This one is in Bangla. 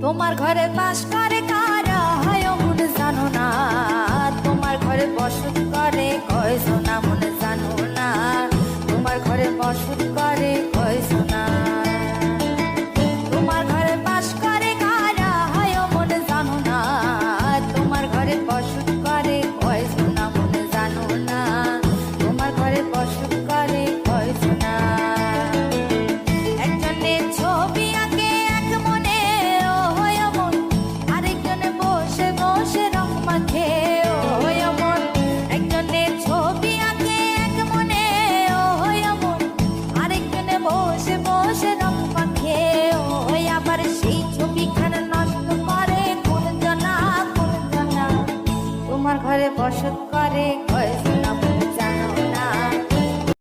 তোমার ঘরে বাস করে কারা? হয় মন জানো না। তোমার ঘরে বসত করে কয় শোনা মনে জানো না। তোমার ঘরে বসত তোমার ঘরে বসত করে কয়েছে